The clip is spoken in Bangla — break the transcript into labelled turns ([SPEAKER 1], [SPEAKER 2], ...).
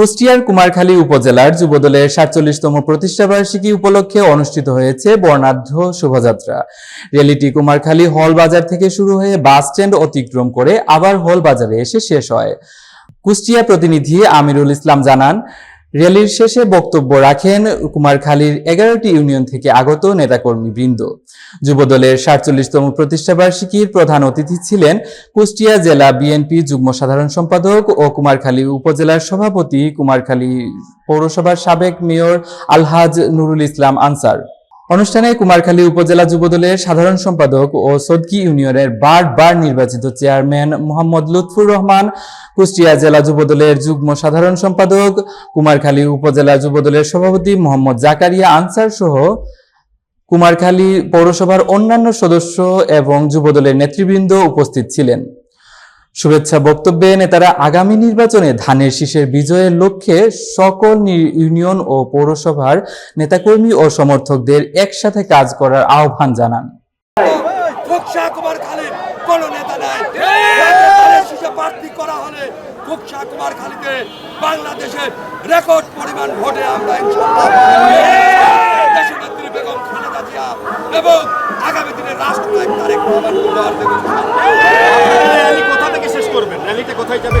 [SPEAKER 1] কুষ্টিয়ার কুমারখালী উপজেলার যুবদলের সাতচল্লিশতম প্রতিষ্ঠাবার্ষিকী উপলক্ষে অনুষ্ঠিত হয়েছে বর্ণাঢ্য শোভাযাত্রা। রেলিটি কুমারখালী হল বাজার থেকে শুরু হয়ে বাস স্ট্যান্ড অতিক্রম করে আবার হল বাজারে এসে শেষ হয়। কুষ্টিয়া প্রতিনিধি আমিরুল ইসলাম জানান র্যালির শেষে বক্তব্য রাখেন কুমারখালীর এগারোটি ইউনিয়ন থেকে আগত নেতাকর্মী বৃন্দ যুবদলের সাতচল্লিশতম প্রতিষ্ঠাবার্ষিকীর প্রধান অতিথি ছিলেন কুষ্টিয়া জেলা বিএনপি যুগ্ম সাধারণ সম্পাদক ও কুমারখালী উপজেলার সভাপতি কুমারখালী পৌরসভার সাবেক মেয়র আলহাজ নুরুল ইসলাম আনসার। অনুষ্ঠানে কুমারখালী উপজেলা যুবদলের সাধারণ সম্পাদক ও সদকি ইউনিয়নের বারবার নির্বাচিত চেয়ারম্যান মোহাম্মদ লুৎফুর রহমান, কুষ্টিয়া জেলা যুবদলের যুগ্ম সাধারণ সম্পাদক, কুমারখালী উপজেলা যুবদলের সভাপতি মোহাম্মদ জাকারিয়া আনসার সহ কুমারখালী পৌরসভার অন্যান্য সদস্য এবং যুবদলের নেতৃবৃন্দ উপস্থিত ছিলেন। শুভেচ্ছা বক্তব্যে নেতারা আগামী নির্বাচনে ধানের শীষের বিজয়ের লক্ষ্যে সকল ইউনিয়ন ও পৌরসভার নেতাকর্মী ও সমর্থকদের একসাথে কাজ করার আহ্বান জানান।
[SPEAKER 2] বাংলাদেশে রেকর্ড পরিমাণ ভোটে আমরা বেগম খালেদা জিয়া এবং আগামী দিনে রাষ্ট্রনায়ক তারেক রহমান কোথা থেকে র্যালিটা কোথায় যাবে